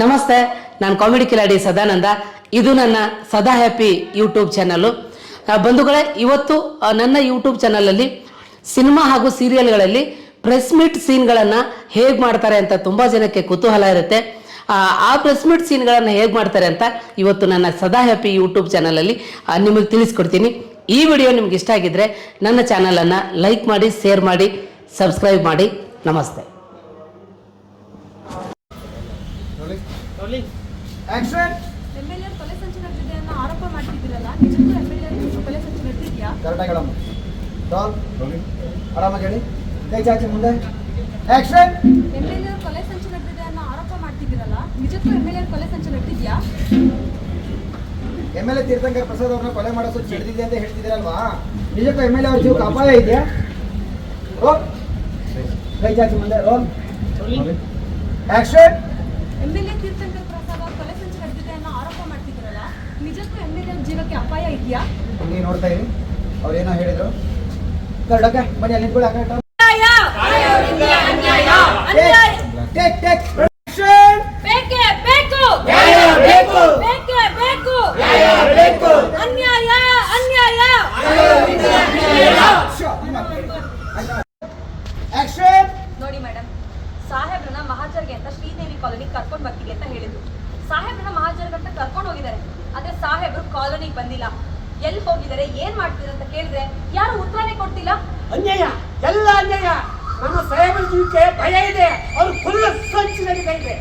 ನಮಸ್ತೆ ನಾನು ಕಾಮಿಡಿ ಕಿಲಾಡಿ ಸದಾನಂದ. ಇದು ನನ್ನ ಸದಾ ಹ್ಯಾಪಿ ಯೂಟ್ಯೂಬ್ ಚಾನಲ್ಲು ಬಂಧುಗಳೇ ಇವತ್ತು ನನ್ನ ಯೂಟ್ಯೂಬ್ ಚಾನಲಲ್ಲಿ ಸಿನಿಮಾ ಹಾಗೂ ಸೀರಿಯಲ್ಗಳಲ್ಲಿ ಪ್ರೆಸ್ ಮೀಟ್ ಸೀನ್ಗಳನ್ನು ಹೇಗೆ ಮಾಡ್ತಾರೆ ಅಂತ ತುಂಬ ಜನಕ್ಕೆ ಕುತೂಹಲ ಇರುತ್ತೆ. ಆ, ಆ ಪ್ರೆಸ್ ಮೀಟ್ ಸೀನ್ಗಳನ್ನು ಹೇಗೆ ಮಾಡ್ತಾರೆ ಅಂತ ಇವತ್ತು ನನ್ನ ಸದಾ ಹ್ಯಾಪಿ ಯೂಟ್ಯೂಬ್ ಚಾನಲಲ್ಲಿ ನಿಮಗೆ ತಿಳಿಸ್ಕೊಡ್ತೀನಿ. ಈ ವಿಡಿಯೋ ನಿಮ್ಗೆ ಇಷ್ಟ ಆಗಿದ್ರೆ ನನ್ನ ಚಾನಲನ್ನು ಲೈಕ್ ಮಾಡಿ ಶೇರ್ ಮಾಡಿ ಸಬ್ಸ್ಕ್ರೈಬ್ ಮಾಡಿ. ನಮಸ್ತೆ. ಆಕ್ಷನ್ ಎಂಎಲ್ಎ ಕೊಲೆ ಸಂಚು ನಡೆದಿದೆ ಅನ್ನೋ ಆರೋಪ ಮಾಡ್ತಿದ್ದೀರಲ್ಲ ನಿಜಕ್ಕೂ ಎಂಎಲ್ಎ ಕೊಲೆ ಸಂಚು ನಡೆದಿದ್ಯಾ ಕರೆಕ್ಟಾಗಿ ಹೇಳಮ್ಮ. ಟಾಲ್ ಆರಾಮಾಗಿ ಹೇಳಿ ಕೈ ಚಾಚಿ ಮುಂದೆ. ಆಕ್ಷನ್ ಎಮ್ಎಲ್ಎ ಕೊಲೆ ಸಂಚು ನಡೆದಿದೆ ಅನ್ನೋ ಆರೋಪ ಮಾಡ್ತಿದ್ದೀರಲ್ಲ ನಿಜಕ್ಕೂ ಎಂಎಲ್ಎ ಕೊಲೆ ಸಂಚು ನಡೆದಿದ್ಯಾ M L A Tirthankar Prasad ಅವ್ರನ್ನ ಕೊಲೆ ಮಾಡೋ ಸುತ್ತ ಹಿಡಿದಿದೆ ಅಂತ ಹೇಳ್ತಿದ್ದೀರಲ್ವಾ? ನಿಜಕ್ಕೂ ಎಂ ಎಲ್ ಎ ಅವ್ರ ಜೀವಕ್ಕೆ ಅಪಾಯ ಇದೆಯಾ? ರೋಲ್ ಕೈ ಚಾಚಿ ಮುಂದೆ ರೋಲ್ ಆಕ್ಷನ್ ಪ್ರಸಾದ್ ಅವ್ರ ನಿಜಕ್ಕೂ ಎಮ್ಎಲ್ಎ ಜೀವಕ್ಕೆ ಅಪಾಯ ಇದೆಯಾ? ನೀವು ನೋಡ್ತಾ ಇರಿ. ಅವ್ರೇನೋ ಏನೋ ಹೇಳಿದ್ರು. ಕರ್ಡಕ್ಕೆ ಬನ್ನಿ ಅಲ್ಲಿ ನಿಂತ್ಕೊಳ್ಳಿ ಆ ಕಡೆ ಟೇಕ್ ಟೇಕ್ ಆಕ್ಷನ್ ಬೇಕೇ ಬೇಕು ಬೇಕೇ ಬೇಕು ಅನ್ಯಾಯ ಅನ್ಯಾಯ ಆಕ್ಷನ್ ನೋಡಿ ಮೇಡಮ್ ಸಾಹೇಬ್ರನ್ನ ಮಹಾಜರ್ಗೆ ಅಂತ ಶ್ರೀದೇವಿ ಕಾಲೋನಿ ಕರ್ಕೊಂಡು ಬರ್ತೀವಿ ಅಂತ ಹೇಳಿದ್ರು ಸಾಹೇಬ್ರನ್ನ ಮಹಾಜರ್ಗೆ ಅಂತ ಕರ್ಕೊಂಡು ಹೋಗಿದ್ದಾರೆ ಆದ್ರೆ ಸಾಹೇಬ್ರು ಕಾಲೋನಿಗೆ ಬಂದಿಲ್ಲ ಎಲ್ಲಿ ಹೋಗಿದ್ದಾರೆ ಏನ್ ಮಾಡ್ತಿದ್ದಾರೆ ಅಂತ ಕೇಳಿದ್ರೆ ಯಾರು ಉತ್ತರನೇ ಕೊಡ್ತಿಲ್ಲ? ಅನ್ಯಾಯ ಎಲ್ಲ ಅನ್ಯಾಯ. ನಮ್ಮ ಸಾಹೇಬರ ಜೀವಕ್ಕೆ ಭಯ ಇದೆ. ಅವ್ರು ಫುಲ್ ಸಂಚು ನಡೀತಾ ಇದೆ.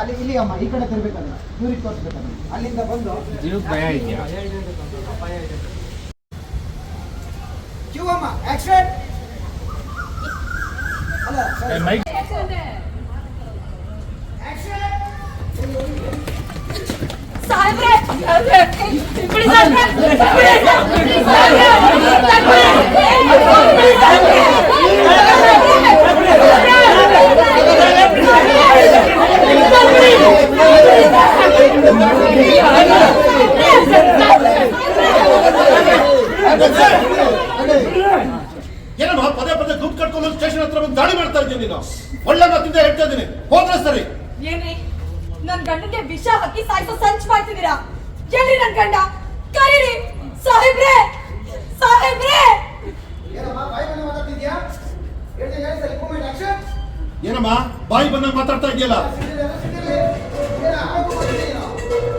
ಅಲ್ಲಿ ಇಲ್ಲಿ ಅಮ್ಮ ಈ ಕಡೆ ತಿರ್ಬೇಕಲ್ಲ ಇವ್ರಿಗೆ ತೋರಿಸ್ಬೇಕಲ್ಲ. ಅಲ್ಲಿಂದ ಬಂದು ಜೀವಕ್ಕೆ ಭಯ ಇದೆಯಾ ಕ್ಯೂ ಅಮ್ಮ ಆಕ್ಷನ್ ಅಲ್ಲ. ಮೈಕ್ ಬಿಡಿ ಏನಮ್ಮ ಪದೇ ಪದೇ ದುಡ್ಡು ಕಟ್ಕೊಂಡು ಸ್ಟೇಷನ್ ಹತ್ರ ಬಂದು ದಾಳಿ ಮಾಡ್ತಾ ಇದ್ದೀನಿ ನೀನು ಒಳ್ಳೆ ಮಾತಿಂದ ಹೇಳ್ತಾ ಇದ್ದೀನಿ. ಹೋದ್ರೆ ಸರಿ. ನನ್ ಗಂಡನ್ಗೆ ವಿಷ ಹಾಕಿ ಸಾಯಿಸೋ ಸಂಚ್ ಮಾಡ್ತಿದ್ದೀರಾ? ಕೇಳಿ ನನ್ ಗಂಡ? ಕರೀರಿ! ಸಾಹೇಬ್ರೆ! ಸಾಹೇಬ್ರೆ! ಏನಮ್ಮ ಬಾಯಿ ಬಂದಾಗ ಮಾತಾಡ್ತಾ ಇದೆಯಲ್ಲ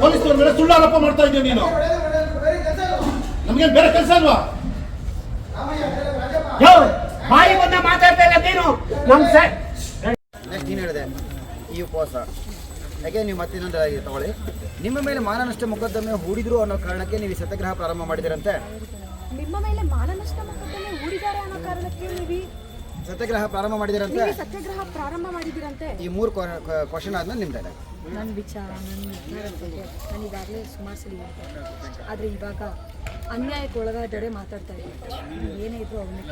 ಪೊಲೀಸ್ನವ್ರ ಮೇಲೆ ಸುಳ್ಳು ಆರೋಪ ಮಾಡ್ತಾ ಇದೀಯ ನೀನು? ನಮ್ಗೇನ್ ಬೇರೆ ಕೆಲಸ ಅಲ್ವಾ? ಯೋ ಬಾಯಿ ಬಂದ ಮಾತಾಡ್ತಾ ಇಲ್ಲ ನೀನು? ನಮ್ ಸರ್ ನೀನು ಹೇಳಿದೆ ಈ ಉಪವಾಸ. ಯಾಕೆ ನೀವು ಮತ್ತೆ ಇನ್ನೊಂದು ತಗೊಳ್ಳಿ? ನಿಮ್ಮ ಮೇಲೆ ಮಾನನಷ್ಟ ಮೊಕದ್ದಮೆ ಹೂಡಿದ್ರು ಅನ್ನೋ ಕಾರಣಕ್ಕೆ ನೀವು ಈ ಸತ್ಯಾಗ್ರಹ ಪ್ರಾರಂಭ ಮಾಡಿದಿರಂತೆ ನಿಮ್ಮ ಮೇಲೆ ಮಾನನಷ್ಟ ಮೊಕದ್ದಮೆ ಹೂಡಿದ್ದಾರೆ ಅನ್ನೋ ಕಾರಣಕ್ಕೆ ನೀವು ಈ- ಸತ್ಯಾಗ್ರಹ ಪ್ರಾರಂಭ ಮಾಡಿದಿರಂತೆ ನೀವು ಈ ಸತ್ಯಾಗ್ರಹ ಪ್ರಾರಂಭ ಮಾಡಿದಿರಂತೆ ಈ ಮೂರು ಕ್ವಶನ್ ಆದ್ಮೇಲೆ ನಿಮ್ದೇ ನನ್ನ ವಿಚಾರ ನನ್ನ ನಿರ್ಧಾರದ ಬಗ್ಗೆ ನಾನು ಈಗಾಗಲೇ ಸುಮಾರು ಸಲ ಆದರೆ ಇವಾಗ ಅನ್ಯಾಯಕ್ಕೆ ಒಳಗಾದರೆ ಮಾತಾಡ್ತಾ ಇದ್ದೀನಿ ಏನೇ ಇದ್ರು ಅವನೇ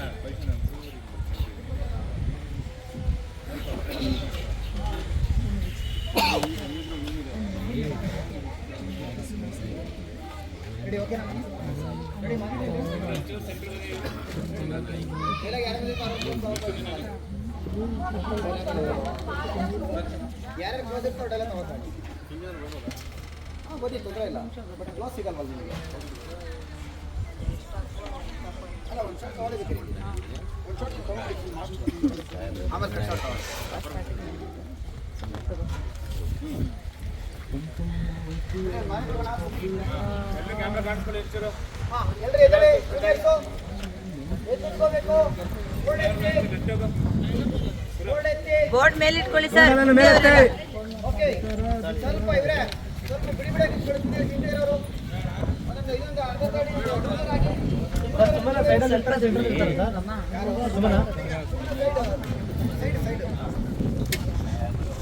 ಯಾರ್ಯಾರು ಕ್ಲೋಸ್ ಅಲ್ಲೆಲ್ಲ ತಗೋತಾರೆ ಹಾಂ ಬನ್ನಿ ತೊಂದರೆ ಇಲ್ಲ ಬಟ್ ಕ್ಲೋಸ್ ನಿಮಗೆ ಅಲ್ಲ ಒಂದು ಶಾರ್ಟ್ ತಗೊಳ್ಳಿದ್ದೀರಿ ಒಂದು ಶಾರ್ಟ್ ಆಮೇಲೆ ಬೋರ್ಡ್ ಎತ್ತಿ. ಬೋರ್ಡ್ ಎತ್ತಿ. ಬೋರ್ಡ್ ಮೇಲೆ ಇಟ್ಕೊಳ್ಳಿ ಸರ್ ಓಕೆ. ಸ್ವಲ್ಪ ಇವ್ರೆ ಸ್ವಲ್ಪ ಬಿಡಿ ಬಿಡಿ ಹಿಂದೆ ಇರೋರು. ಅರ್ಧ ಗಾಡಿ ಹಾಕಿ. ಸೈಡ್ ಸೈಡ್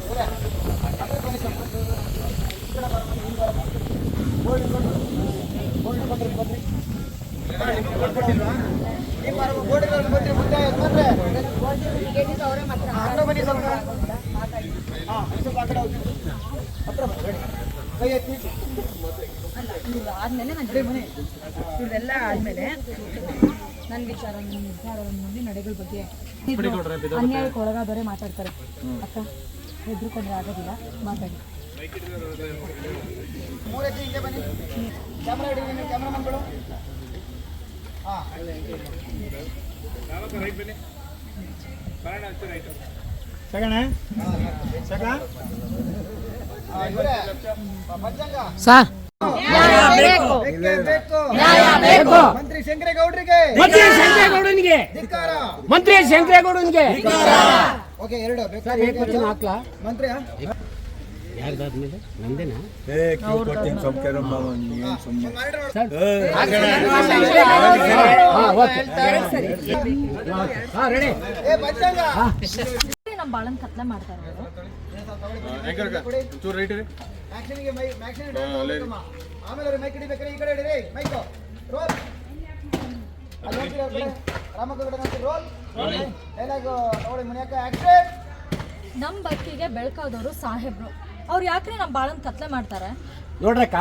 ಇವ್ರೆ, ಅದ್ರ ಬನ್ನಿ ಸ್ವಲ್ಪ. ಈ ಕಡೆ ಬರ್ಬೇಕು, ಹಿಂದೆ ಬರ್ಬೇಕು. ಬೋರ್ಡ್ ಇಟ್ಕೊಂಡು. ಬೋರ್ಡ್ ಇಟ್ಕೊಂಡ್ರೆ ಬನ್ನಿ. ನೀವು ಬರೋ ಬೋರ್ಡ್ ಇರೋರು ಬನ್ನಿ, ಮುಂದೆ ಬಂದ್ರೆ. ಹತ್ರ ಬನ್ನಿ ಸ್ವಲ್ಪ ಹಾಂ ಸ್ವಲ್ಪ ಆ ಕಡೆ ಹೋಗಿ ಹತ್ರ ಬನ್ನಿ ನನ್ನ ಕೈ ಎತ್ತಿ. ಆದ್ಮೇಲೆ ಆದ್ಮೇಲೆ ನನ್ನ ವಿಚಾರ ನನ್ನ ನಿರ್ಧಾರ ನನ್ನ ನಡೆಗಳ ಬಗ್ಗೆ ಅನ್ಯಾಯಕ್ಕೆ ಒಳಗಾದವರೇ ಮಾತಾಡ್ತಾರೆ. ಅಕ್ಕ ಹೆದರ್ಕೊಂಡ್ರೆ ಆಗೋದಿಲ್ಲ ಮಾತಾಡಿ. ಮೂರು ಹೆಜ್ಜೆ ಹಿಂದೆ ಬನ್ನಿ. ಕ್ಯಾಮ್ರಾ ನೀವು ಕ್ಯಾಮ್ರಾಮನ್ಗಳು ಹಾಂ ಸರ್. ಬೇಕೇ ಬೇಕು. ಮಂತ್ರಿ ಶಂಕರೇಗೌಡರಿಗೆ. ಮಂತ್ರಿ ಶಂಕರೇಗೌಡನಿಗೆ. ಮಂತ್ರಿ ಶಂಕರೇಗೌಡನಿಗೆ. ಓಕೆ ಎರಡು. ಬೇಕಾ ಹಾಕ್ಲಾ? ಮಂತ್ರಿ ಯಾರ್ದಾದ್ಮೇಲೆ? ನಂದೇನಾ? ನಮ್ಮ ಬಾಳನ್ ಕತ್ಲೆ ಆಮೇಲೆ ಮೈಕ್ ಹಿಡಿಬೇಕಾರೆ ಈ ಕಡೆ ಹಿಡಿರಿ. ಮೈಕ್ ರೋಲ್ ರೋಲ್ ಡೈಲಾಗ್ ನೋಡಿ ಮುನಿಯಕ್ಕ ಆಕ್ಷನ್ ನಮ್ಮ ಬದುಕಿಗೆ ಬೆಳಕಾದವರು ಸಾಹೇಬ್ರು. ಅವ್ರು ಯಾಕ್ರೆ ನಮ್ಮ ಬಾಳನ್ ಕತ್ಲೆ ಮಾಡ್ತಾರೆ? ನೋಡ್ರಕ್ಕ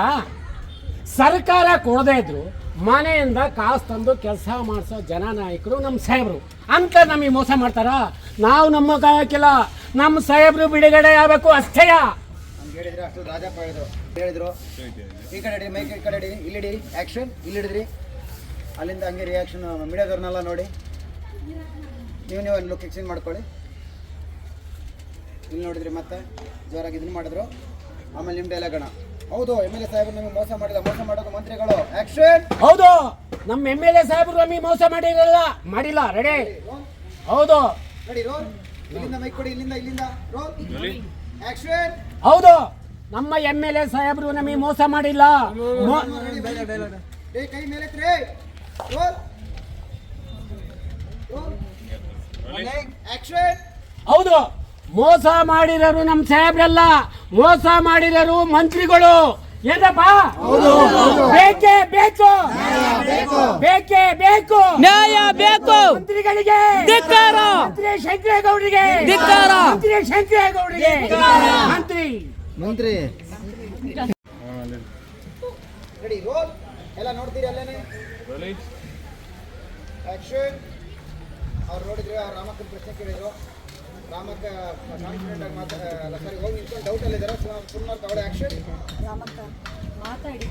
ಸರ್ಕಾರ ಕೊಡದೇ ಇದ್ರು ಮನೆಯಿಂದ ಕಾಸು ತಂದು ಕೆಲಸ ಮಾಡಿಸೋ ಜನ ನಾಯಕರು ನಮ್ಮ ಸಾಹೇಬ್ರು. ಅಂತ ನಮಗೆ ಮೋಸ ಮಾಡ್ತಾರ? ನಾವು ನಮ್ಮ ಕಾಯಕ್ಕಿಲ್ಲ ನಮ್ಮ ಸಾಹೇಬ್ರು ಬಿಡುಗಡೆ ಆಗಬೇಕು ಅಷ್ಟೇಯ ಹೇಳಿದ್ರೆ ಅಷ್ಟು ರಾಜಪ್ಪ ಹೇಳಿದ್ರು ಹೇಳಿದ್ರು ಈ ಕಡೆ ಹಿಡಿ ಮೈಕ್ ಈ ಕಡೆ ಹಿಡಿ ಇಲ್ಲಿ ಹಿಡಿ ಆಕ್ಷನ್ ಇಲ್ಲಿ ಹಿಡಿದ್ರಿ. ಅಲ್ಲಿಂದ ಹಂಗೆ ರಿಯಾಕ್ಷನ್ ಮೀಡಿಯಾದವ್ರನ್ನೆಲ್ಲ ನೋಡಿ. ನೀವು ನೀವು ಲೊಕೇಶನ್ ಮಾಡ್ಕೊಳ್ಳಿ. ಇಲ್ಲಿ ನೋಡಿದ್ರಿ ಮತ್ತೆ ಜೋರಾಗಿ ಇದನ್ನ ಮಾಡಿದ್ರು. ಆಮೇಲೆ ನಿಮ್ಮ ಡೈಲಾಗ್ ಅಣ್ಣ ಹೌದು ಎಂ ಎಲ್ ಎ ಸಾಹೇಬರು ನಮಗೆ ಮೋಸ ಮಾಡಿದ ಮೋಸ ಮಾಡೋದು ಮಂತ್ರಿಗಳು. ಆಕ್ಷನ್ ಹೌದು ನಮ್ಮ ಎಂ ಎಲ್ ಎ ಸಾಹೇಬ್ರು ನಮಗೆ ಮೋಸ ಮಾಡಿರಲ್ಲ. ಮಾಡಿಲ್ಲ ರೆಡಿ ಹೌದು. ರೆಡಿ ರೋಲ್ ಇಲ್ಲಿಂದ ಮೈಕ್ ಕೊಡಿ ಇಲ್ಲಿಂದ ಇಲ್ಲಿಂದ. ರೋಲ್ ಆಕ್ಷನ್ ಹೌದು ನಮ್ಮ ಎಂ ಎಲ್ ಎ ಸಾಹೇಬ್ರು ನಮಗೆ ಮೋಸ ಮಾಡಿಲ್ಲ. ಏ ಕೈ ಮೇಲೆ ಎತ್ರಿ ರೋಲ್ ರೋಲ್ ಆಕ್ಷನ್ ಹೌದು. ಮೋಸ ಮಾಡಿರೋರು ನಮ್ಮ ಸಾಹೇಬ್ರಲ್ಲ ಮೋಸ ಮಾಡಿರೋರು ಮಂತ್ರಿಗಳು. ಏನಪ್ಪ? ಬೇಕೇ ಬೇಕು. ಬೇಕೇ. ಬೇಕು ನ್ಯಾಯ ಬೇಕು. ಮಂತ್ರಿಗಳಿಗೆ. ಮಂತ್ರಿ ಶಂಕರೇಗೌಡರಿಗೆ. ಮಂತ್ರಿ ಶಂಕರೇಗೌಡರಿಗೆ. ಮಂತ್ರಿ. ಮಂತ್ರಿ. ರೆಡಿ ರೋಲ್ ಎಲ್ಲ ನೋಡ್ತೀರಿ ಅಲ್ಲೇನೆ? ಆಕ್ಷನ್ ಅವ್ರು ನೋಡಿದ್ರೆ ರಾಮಕೃಷ್ಣ ಪ್ರಶ್ನೆ ಕೇಳಿದ್ರು. ರಾಮಕ್ಕ ಕಾನ್ಫಿಡೆಂಟ್ ಆಗಿ ಮಾತಾಡ ಸಾರಿ ಹೋಗಿ ನಿಂತ್ಕೊಂಡು ಡೌಟ್ ಅಲ್ಲಿದ್ದಾರೆ ಸುಮ್ಮನೆ ತಗೊಳ್ಳಿ ಆಕ್ಷನ್ ರಾಮಕ್ಕ ಮಾತಾಡಿ.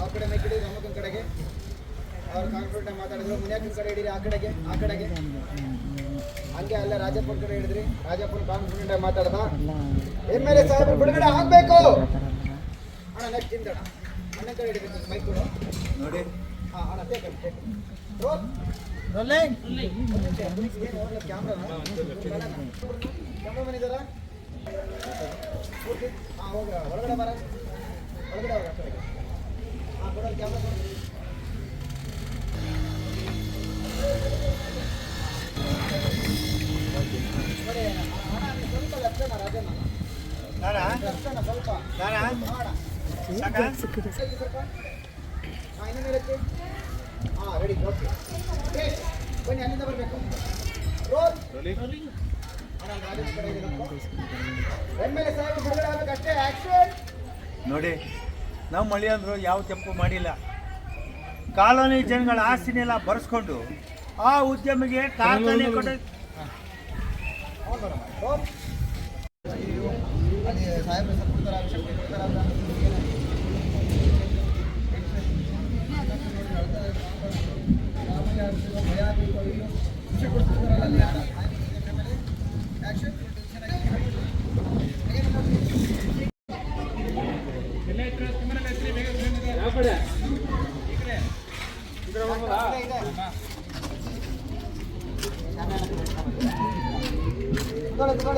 ಅವ್ರ ಕಡೆ ಮೈಕ್ ಹಿಡಿ ರಾಮಕ್ಕನ ಕಡೆಗೆ. ಅವ್ರು ಕಾನ್ಫಿಡೆಂಟ್ ಆಗಿ ಮಾತಾಡಿದ್ರು. ಮುನಿಯಾಕನ ಕಡೆ ಹಿಡೀರಿ ಆ ಕಡೆಗೆ ಆ ಕಡೆಗೆ. ಹಂಗೆ ಅಲ್ಲ ರಾಜಪ್ಪನ ಕಡೆ ಹಿಡಿದ್ರಿ ರಾಜಪ್ಪನ ಕಾನ್ಫಿಡೆಂಟ್ ಆಗಿ ಮಾತಾಡ್ದ. ಎಂ ಎಲ್ ಎ ಸಾಹೇಬ್ರು ಬಿಡುಗಡೆ ಆಗಬೇಕು. ಅಣ್ಣ ನೆಕ್ಸ್ಟ್ ಹಿಂದಣ ಅಣ್ಣ ಕಡೆ ಹಿಡಿಬೇಕು ಮೈಕ್ ಕೊಡು. ನೋಡಿ. ಹಾಂ ಅಣ್ಣ take take roll rolling camera cameraman ಇದ್ದಾರಾ ಪೂರ್ತಿ ಹಾಂ ಹೋಗ ಒಳಗಡೆ ಬರ ಒಳಗಡೆ ಹೋಗ ಹಾಂ ಕೊಡೋದು ಕ್ಯಾಮ್ರಾ ಕೊಡು ನೋಡಿ ಅಣ್ಣ ನೀವು ಸ್ವಲ್ಪ ಹಾಂ ಹೇಳಕ್ಕೆ ಹಾಂ ರೆಡಿ ಓಕೆ ಬನ್ನಿ ಅಲ್ಲಿಂದ ಬರಬೇಕು. ರೋಲ್ ಅಣ್ಣ ರಾಜಣ್ಣ ಕಡೆ ಎಂ ಎಲ್ ಎ ಸಾಹೇಬ್ ಬಿಡುಗಡೆ ಆಗ್ಬೇಕು ಅಷ್ಟೇ ಆಕ್ಷನ್ ನೋಡಿ ನಮ್ಮ ಮಳೆಯಂದ್ರು ಯಾವ ತಪ್ಪು ಮಾಡಿಲ್ಲ. ಕಾಲೋನಿ ಜನಗಳ ಆಸ್ತಿನೆಲ್ಲ ಬರೆಸ್ಕೊಂಡು ಆ ಉದ್ಯಮಿಗೆ ಕಾರ್ಖಾನೆ ಕೊಟ್ಟು ಸಾಹೇಬ್ರು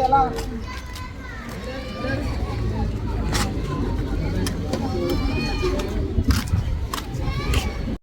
ಎಲ್ಲ